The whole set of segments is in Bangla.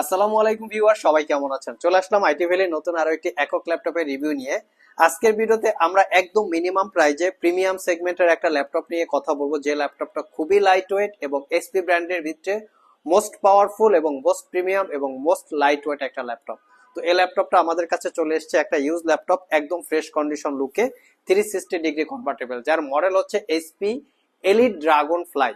আসসালামু আলাইকুম ভিউয়ার, সবাই কেমন আছেন? চলে আসলাম আইটি ভ্যালি নতুন আরও একটি একক ল্যাপটপের রিভিউ নিয়ে। আজকের ভিডিওতে আমরা একদম মিনিমাম প্রাইজে প্রিমিয়াম সেগমেন্টের একটা ল্যাপটপ নিয়ে কথা বলব, যে ল্যাপটপটা খুবই লাইট ওয়েট এবং এসপি ব্র্যান্ডের ভিতরে মোস্ট পাওয়ারফুল এবং মোস্ট প্রিমিয়াম এবং মোস্ট লাইট ওয়েট একটা ল্যাপটপ। তো এই ল্যাপটপটা আমাদের কাছে চলে এসেছে একটা ইউজ ল্যাপটপ, একদম ফ্রেশ কন্ডিশন লুকে থ্রি সিক্সটি ডিগ্রি কনভার্টেবল যার মডেল হচ্ছে এইচপি এলিট ড্রাগন ফ্লাই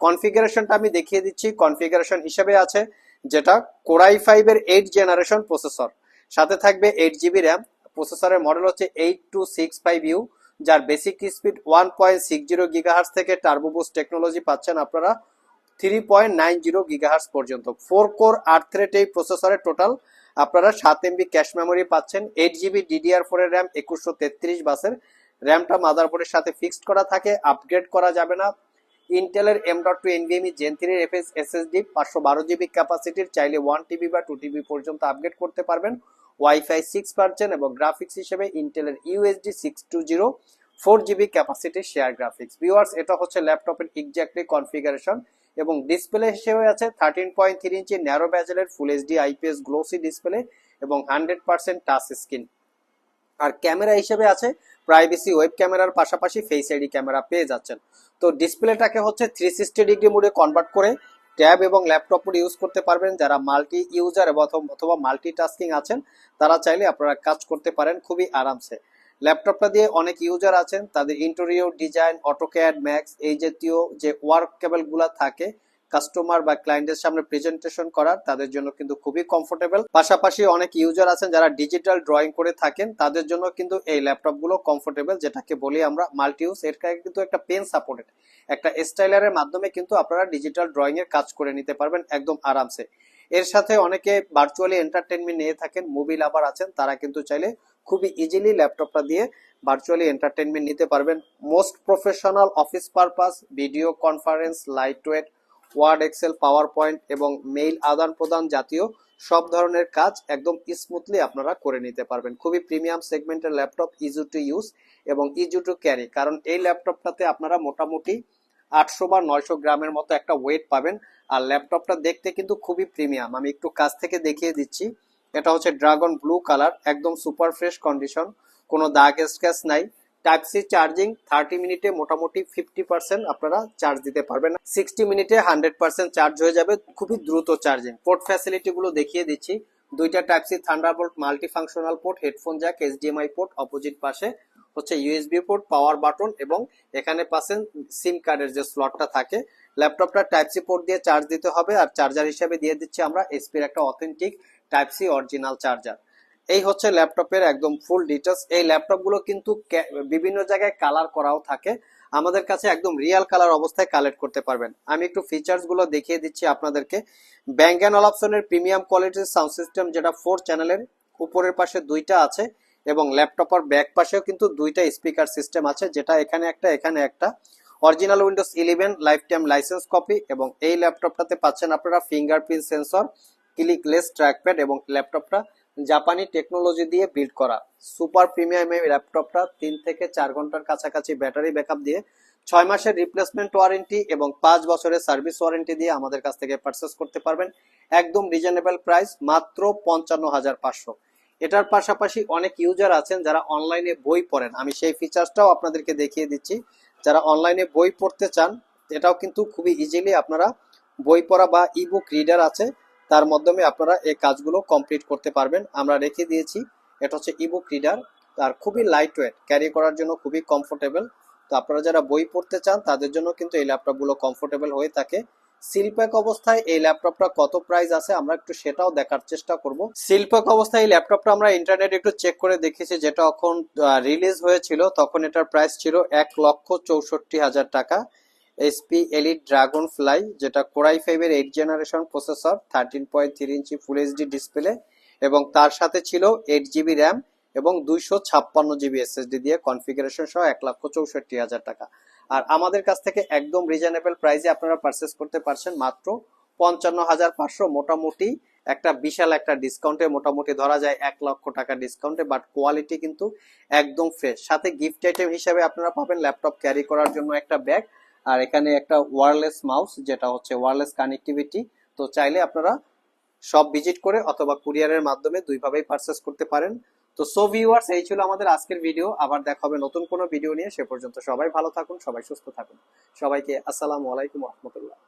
কনফিগারেশনটা আমি দেখিয়ে দিচ্ছি কনফিগারেশন হিসেবে আছে। যেটা কোরাই ফাইভ এর এইট জেনারেশন প্রসেসর সাথে থাকবে এইট জিবি র্যাম প্রসেসরের মডেল হচ্ছে eight two six five U যার basic speed one point six zero gigahertz থেকে টার্বোবুস টেকনোলজি পাচ্ছেন আপনারা three point nine zero gigahertz পর্যন্ত। ফোর কোর আট থ্রেড এই প্রসেসরের টোটাল আপনারা সাত এমবি ক্যাশ মেমোরি পাচ্ছেন। এইট জিবি ডিডিআর ফোর এর র্যাম একুশশো তেত্রিশ বাসের। র্যামটা মাদারবোর্ডের সাথে ফিক্সড করা থাকে আপগ্রেড করা যাবে না। ইন্টেলের M dot two NVMe gen three FS SSD পাঁচশো বারো জিবি ক্যাপাসিটির চাইলে ওয়ান টিবি বা টু টিবি পর্যন্ত আপগ্রেড করতে পারবেন। ওয়াইফাই সিক্স পার্সেন্ট এবং গ্রাফিক্স হিসেবে ইন্টেলের UHD six two zero four GB ক্যাপাসিটির share graphics viewers এটা হচ্ছে ল্যাপটপের এক্স্যাক্টলি কনফিগারেশন এবং ডিসপ্লে হিসেবে আছে thirteen point three inch narrow ব্যাজেলের full HD IPS glossy display এবং হান্ড্রেড পার্সেন্ট টাচ স্ক্রিন আর ক্যামেরা হিসেবে আছে প্রাইভেসি ওয়েব ক্যামেরার পাশাপাশি ফেস আইডি ক্যামেরা পেয়ে যাচ্ছেন। তো ডিসপ্লেটাকে হচ্ছে থ্রি সিক্সটি ডিগ্রি মোডে কনভার্ট করে ট্যাব এবং ল্যাপটপ মোড ইউজ করতে পারবেন যারা মাল্টি ইউজার অথবা মাল্টি টাস্কিং আছেন, তারা চাইলে আপনারা কাজ করতে পারেন খুবই আরামসে। ল্যাপটপটা দিয়ে অনেক ইউজার আছেন, তাদের ইন্টেরিয়র ডিজাইন অটোক্যাড ম্যাক্স এই জাতীয় যে ওয়ার্ক কেবলগুলো থাকে কাস্টমার বা ক্লায়েন্টের সামনে প্রেজেন্টেশন করার তাদের জন্য কিন্তু খুবই কমফোর্টেবল পাশাপাশি অনেক ইউজার আছেন যারা ডিজিটাল ড্রয়িং করে থাকেন, তাদের জন্য কিন্তু এই ল্যাপটপগুলো কমফোর্টেবল যেটাকে বলি আমরা মাল্টি ইউজ এর কিন্তু একটা পেন সাপোর্টেড একটা স্টাইলারের মাধ্যমে কিন্তু আপনারা ডিজিটাল ড্রয়িং এর কাজ করে নিতে পারবেন একদম আরামসে। এর সাথে অনেকে ভার্চুয়ালি এন্টারটেনমেন্ট নিয়ে থাকেন মুভি লাভার আছেন, তারা কিন্তু চাইলে খুবই ইজিলি ল্যাপটপটা দিয়ে ভার্চুয়ালি এন্টারটেনমেন্ট নিতে পারবেন। Most professional office purpose video conference light weight Word, Excel PowerPoint এবং মেইল আদান প্রদান জাতীয় সব ধরনের কাজ একদম স্মুথলি আপনারা করে নিতে পারবেন। খুবই প্রিমিয়াম সেগমেন্টের ল্যাপটপ ইজু টু ইউজ এবং ইজু টু ক্যারি কারণ এই ল্যাপটপটাতে আপনারা মোটামুটি আটশো বা নয়শো গ্রামের মতো একটা ওয়েট পাবেন। আর ল্যাপটপটা দেখতে কিন্তু খুবই প্রিমিয়াম আমি একটু কাছ থেকে দেখিয়ে দিচ্ছি। এটা হচ্ছে ড্রাগন ব্লু কালার একদম সুপার ফ্রেশ কন্ডিশন কোনো দাগ স্ক্যাচ নাই। টাইপ সি চার্জিং থার্টি মিনিটে মোটামুটি ফিফটি পার্সেন্ট আপনারা চার্জ দিতে পারবেন। সিক্সটি মিনিটে হান্ড্রেড পার্সেন্ট চার্জ হয়ে যাবে, খুবই দ্রুত চার্জিং। পোর্ট ফ্যাসিলিটি গুলো দেখিয়ে দিচ্ছি। দুইটা type C Thunderbolt multi functional port, headphone jack HDMI port, opposite পাশে হচ্ছে ইউএসবি পোর্ট, পাওয়ার বাটন এবং এখানে পাচ্ছেন সিম কার্ডের যে স্লটটা থাকে। ল্যাপটপটা টাইপ সি পোর্ট দিয়ে চার্জ দিতে হবে আর চার্জার হিসেবে দিয়ে দিচ্ছি আমরা এসপির একটা authentic type C original charger. এই হচ্ছে ল্যাপটপের একদম ফুল ডিটেলস এই ল্যাপটপগুলো কিন্তু বিভিন্ন জায়গায় কালার করাও থাকে। আমাদের কাছে একদম রিয়েল কালার অবস্থায় কালেক্ট করতে পারবেন। আমি একটু ফিচার্সগুলো দেখিয়ে দিচ্ছি আপনাদেরকে। ব্যাঙ্ক অ্যান্ড অপশনের প্রিমিয়াম কোয়ালিটির সাউন্ড সিস্টেম যেটা ফোর চ্যানেলের উপরের পাশে দুইটা আছে এবং ল্যাপটপের ব্যাক পাশেও কিন্তু দুইটা স্পিকার সিস্টেম আছে, যেটা এখানে একটা এখানে একটা। Original Windows eleven lifetime licence copy এবং এই ল্যাপটপটাতে পাচ্ছেন আপনারা ফিঙ্গারপ্রিন্ট সেন্সর ক্লিকলেস ট্র্যাকপ্যাড এবং ল্যাপটপটা জাপানি টেকনোলজি দিয়ে বিল্ড করা। সুপার প্রিমিয়াম এই ল্যাপটপটা তিন থেকে চার ঘণ্টার কাছাকাছি ব্যাটারি ব্যাকআপ দিয়ে ছয় মাসের রিপ্লেসমেন্ট ওয়ারেন্টি এবং পাঁচ বছরের সার্ভিস ওয়ারেন্টি দিয়ে আমাদের কাছ থেকে পারচেস করতে পারবেন। একদম রিজনেবল প্রাইস মাত্র পঞ্চান্ন হাজার পাঁচশো। এটার পাশাপাশি অনেক ইউজার আছেন যারা অনলাইনে বই পড়েন। আমি সেই ফিচার্সটাও আপনাদেরকে দেখিয়ে দিচ্ছি। যারা অনলাইনে বই পড়তে চান, এটাও কিন্তু খুবই ইজিলি আপনারা বই পড়া বা ইবুক রিডার আছে। তার মাধ্যমে আপনারা এই কাজগুলো কমপ্লিট করতে পারবেন। আমরা রেখে দিয়েছি, এটা হচ্ছে ইবুক রিডার আর খুবই লাইট ওয়েট ক্যারি করার জন্য খুবই কমফোর্টেবল তো আপনারা যারা বই পড়তে চান, তাদের জন্য কিন্তু এই ল্যাপটপগুলো কমফোর্টেবল হয়ে থাকে। সিলপ্যাক অবস্থায় এই ল্যাপটপটা কত প্রাইস আছে, আমরা একটু সেটাও দেখার চেষ্টা করব। সিলপ্যাক অবস্থায় এই ল্যাপটপটা আমরা ইন্টারনেটে একটু চেক করে দেখেছি, যেটা এখন রিলিজ হয়েছিল, তখন এটার প্রাইস ছিল এক লক্ষ চৌষট্টি হাজার টাকা। এসপি এলিট ড্রাগন ফ্লাই যেটা কোরাই ফাইভ এর eight generation processor thirteen point three inch full HD display এবং তার সাথে ছিল এইট জিবি র্যাম এবং দুইশো ছাপ্পান্ন জিবি এসএসডি দিয়ে কনফিগারেশন সহ এক লক্ষ চৌষট্টি হাজার টাকা। আর আমাদের কাছ থেকে একদম রিজনেবল প্রাইসে আপনারা পারচেস করতে পারছেন মাত্র পঞ্চান্ন হাজার পাঁচশো। মোটামুটি একটা বিশাল একটা ডিসকাউন্টে মোটামুটি ধরা যায় এক লক্ষ টাকা ডিসকাউন্টে বাট কোয়ালিটি কিন্তু একদম ফ্রেশ সাথে গিফট আইটেম হিসাবে আপনারা পাবেন ল্যাপটপ ক্যারি করার জন্য একটা ব্যাগ আর এখানে একটা ওয়ারলেস মাউস যেটা হচ্ছে ওয়ারলেস কানেক্টিভিটি তো চাইলে আপনারা সব ভিজিট করে অথবা কুরিয়ারের মাধ্যমে দুইভাবেই পারচেস করতে পারেন। তো সো ভিউয়ার্স এই ছিল আমাদের আজকের ভিডিও আবার দেখা হবে নতুন কোনো ভিডিও নিয়ে। সে পর্যন্ত সবাই ভালো থাকুন, সবাই সুস্থ থাকুন। সবাইকে আসসালামু আলাইকুম রহমতুল্লাহ।